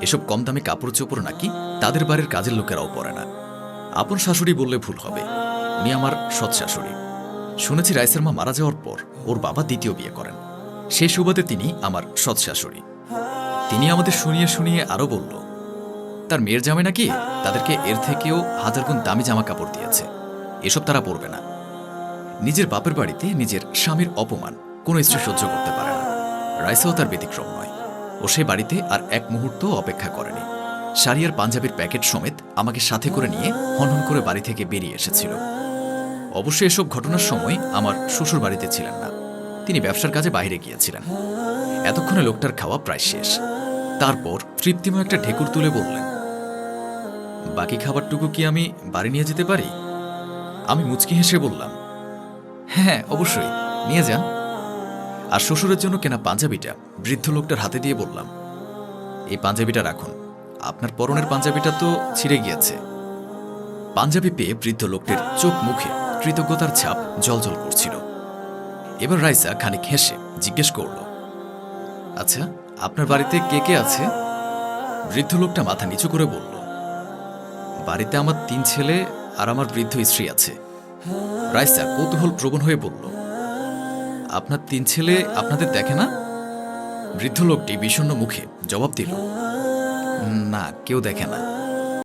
এসব কম দামি কাপড় চোপড় নাকি? তাদের বাড়ির কাজের লোকেরাও পরে না। আপন শাশুড়ি বললে ভুল হবে। উনি আমার সৎ শাশুড়ি। শুনেছি রাইসের মা মারা যাওয়ার পর ওর বাবা দ্বিতীয় বিয়ে করেন। সেই সুবাদে তিনি আমার সৎ শাশুড়ি। তিনি আমাদের শুনিয়ে শুনিয়ে আরও বলল, তার মেয়ের জামে নাকি তাদেরকে এর থেকেও হাজার গুণ দামি জামা কাপড় দিয়েছে। এসব তারা পরবে না। নিজের বাপের বাড়িতে নিজের স্বামীর অপমান কোনো স্ত্রী সহ্য করতে পারে না। রাইসাও তার ব্যতিক্রম নয়। ও সে বাড়িতে আর এক মুহূর্ত অপেক্ষা করেনি। শাড়ি আর পাঞ্জাবির প্যাকেট সমেত আমাকে সাথে করে নিয়ে হনহন করে বাড়ি থেকে বেরিয়ে এসেছিল। অবশ্যই এসব ঘটনার সময় আমার শ্বশুর বাড়িতে ছিলেন না। তিনি ব্যবসার কাজে বাইরে গিয়েছিলেন। এতক্ষণে লোকটার খাওয়া প্রায় শেষ। তারপর তৃপ্তিময় একটা ঢেকুর তুলে বললেন, বাকি খাবারটুকু কি আমি বাড়ি নিয়ে যেতে পারি? আমি মুচকি হেসে বললাম হ্যাঁ অবশ্যই। নিয়ে যান। আর শ্বশুরের জন্য কেনা পাঞ্জাবিটা বৃদ্ধ লোকটার হাতে দিয়ে বললাম, এই পাঞ্জাবিটা রাখুন। আপনার পরনের পাঞ্জাবিটা তো ছিঁড়ে গিয়েছে। পাঞ্জাবি পেয়ে বৃদ্ধ লোকটির চোখ মুখে কৃতজ্ঞতার ছাপ জলজল করছিল। এবার রাইসা খানিক হেসে জিজ্ঞেস করল আচ্ছা আপনার বাড়িতে কে কে আছে? বৃদ্ধ লোকটা মাথা নিচু করে বলল, বাড়িতে আমার তিন ছেলে আর আমার বৃদ্ধ স্ত্রী আছে। রাইসা কৌতূহল প্রবণ হয়ে বলল আপনার তিন ছেলে আপনাদের দেখে না? বৃদ্ধ লোকটি বিষণ্ন মুখে জবাব দিল, না, কেউ দেখে না।